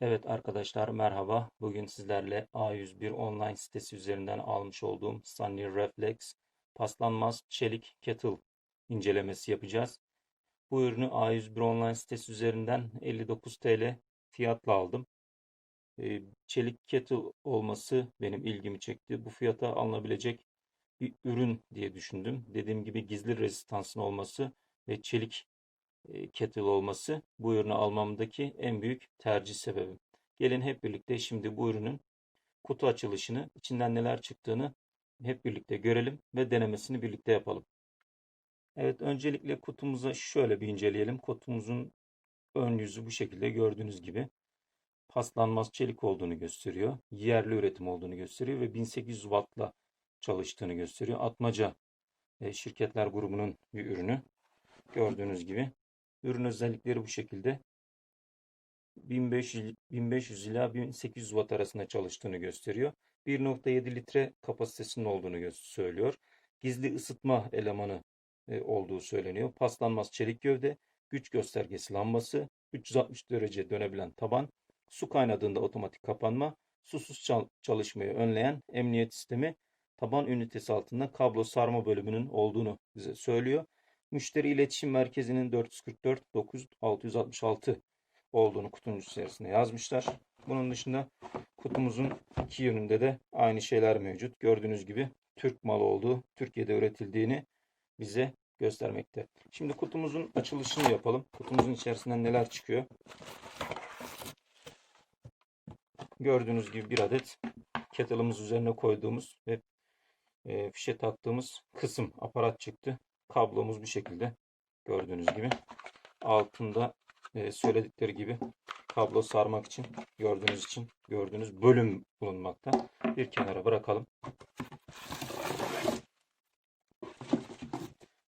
Evet arkadaşlar merhaba. Bugün sizlerle A101 online sitesi üzerinden almış olduğum Sunny Reflex paslanmaz çelik kettle incelemesi yapacağız. Bu ürünü A101 online sitesi üzerinden 59 TL fiyatla aldım. Ee, Çelik kettle olması benim ilgimi çekti. Bu fiyata alınabilecek bir ürün diye düşündüm. Dediğim gibi gizli rezistansın olması ve çelik kettle olması bu ürünü almamdaki en büyük tercih sebebim. Gelin hep birlikte şimdi bu ürünün kutu açılışını, içinden neler çıktığını hep birlikte görelim ve denemesini birlikte yapalım. Evet, öncelikle kutumuza şöyle bir inceleyelim. Kutumuzun ön yüzü bu şekilde gördüğünüz gibi paslanmaz çelik olduğunu gösteriyor. Yerli üretim olduğunu gösteriyor ve 1800 wattla çalıştığını gösteriyor. Atmaca şirketler grubunun bir ürünü. Gördüğünüz gibi. Ürün özellikleri bu şekilde. 1500, 1500 ila 1800 watt arasında çalıştığını gösteriyor. 1.7 litre kapasitesinin olduğunu söylüyor. Gizli ısıtma elemanı e, olduğu söyleniyor. Paslanmaz çelik gövde, güç göstergesi lambası, 360 derece dönebilen taban, su kaynadığında otomatik kapanma, susuz çalışmayı önleyen emniyet sistemi, taban ünitesi altında kablo sarma bölümünün olduğunu bize söylüyor. Müşteri iletişim merkezinin 444 9 666 olduğunu kutunun içerisinde yazmışlar. Bunun dışında kutumuzun iki yönünde de aynı şeyler mevcut. Gördüğünüz gibi Türk malı olduğu, Türkiye'de üretildiğini bize göstermekte. Şimdi kutumuzun açılışını yapalım. Kutumuzun içerisinden neler çıkıyor? Gördüğünüz gibi bir adet kettle'ımız üzerine koyduğumuz ve e, fişe taktığımız kısım aparat çıktı. Kablomuz bu şekilde gördüğünüz gibi. Altında e, söyledikleri gibi kablo sarmak için gördüğünüz için gördüğünüz bölüm bulunmakta. Bir kenara bırakalım.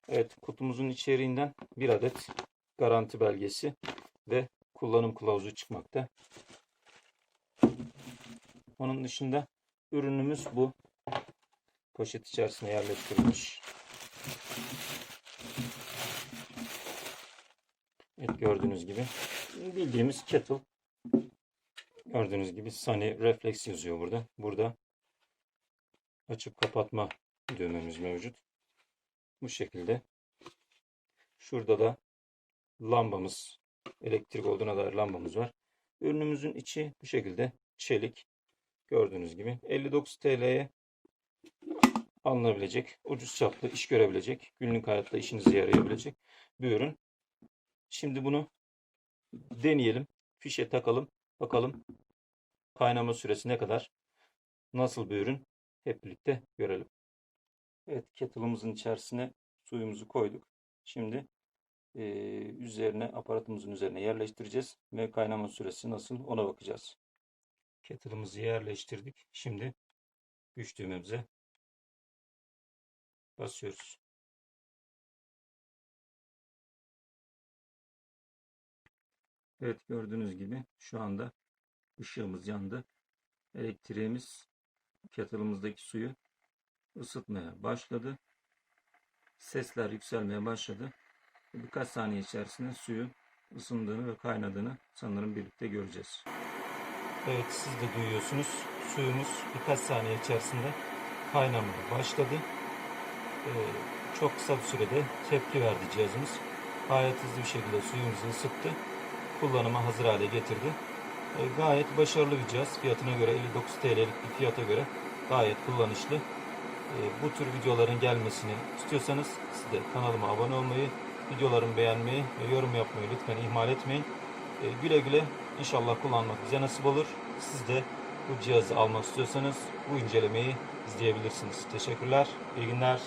Evet kutumuzun içeriğinden bir adet garanti belgesi ve kullanım kılavuzu çıkmakta. Onun dışında ürünümüz bu. Poşet içerisine yerleştirilmiş. Evet gördüğünüz gibi bildiğimiz kettle. Gördüğünüz gibi Sunny Reflex yazıyor burada. Burada açıp kapatma düğmemiz mevcut. Bu şekilde. Şurada da lambamız, elektrik olduğuna dair lambamız var. Ürünümüzün içi bu şekilde çelik. Gördüğünüz gibi 59 TL'ye alınabilecek, ucuz çaplı iş görebilecek, günlük hayatta işinize yarayabilecek bir ürün. Şimdi bunu deneyelim. Fişe takalım. Bakalım kaynama süresi ne kadar? Nasıl bir ürün? Hep birlikte görelim. Evet kettle'ımızın içerisine suyumuzu koyduk. Şimdi e, üzerine aparatımızın üzerine yerleştireceğiz ve kaynama süresi nasıl ona bakacağız. Kettle'ımızı yerleştirdik. Şimdi güç düğmemize basıyoruz. Evet gördüğünüz gibi şu anda ışığımız yandı. Elektriğimiz kettle'ımızdaki suyu ısıtmaya başladı. Sesler yükselmeye başladı. Birkaç saniye içerisinde suyun ısındığını ve kaynadığını sanırım birlikte göreceğiz. Evet siz de duyuyorsunuz. Suyumuz birkaç saniye içerisinde kaynamaya başladı. Ee, çok kısa bir sürede tepki verdi cihazımız. Gayet hızlı bir şekilde suyumuzu ısıttı kullanıma hazır hale getirdi. E, gayet başarılı bir cihaz. Fiyatına göre 59 TL'lik bir fiyata göre gayet kullanışlı. E, bu tür videoların gelmesini istiyorsanız siz de kanalıma abone olmayı, videolarımı beğenmeyi ve yorum yapmayı lütfen ihmal etmeyin. E, güle güle inşallah kullanmak bize nasip olur. Siz de bu cihazı almak istiyorsanız bu incelemeyi izleyebilirsiniz. Teşekkürler, iyi günler.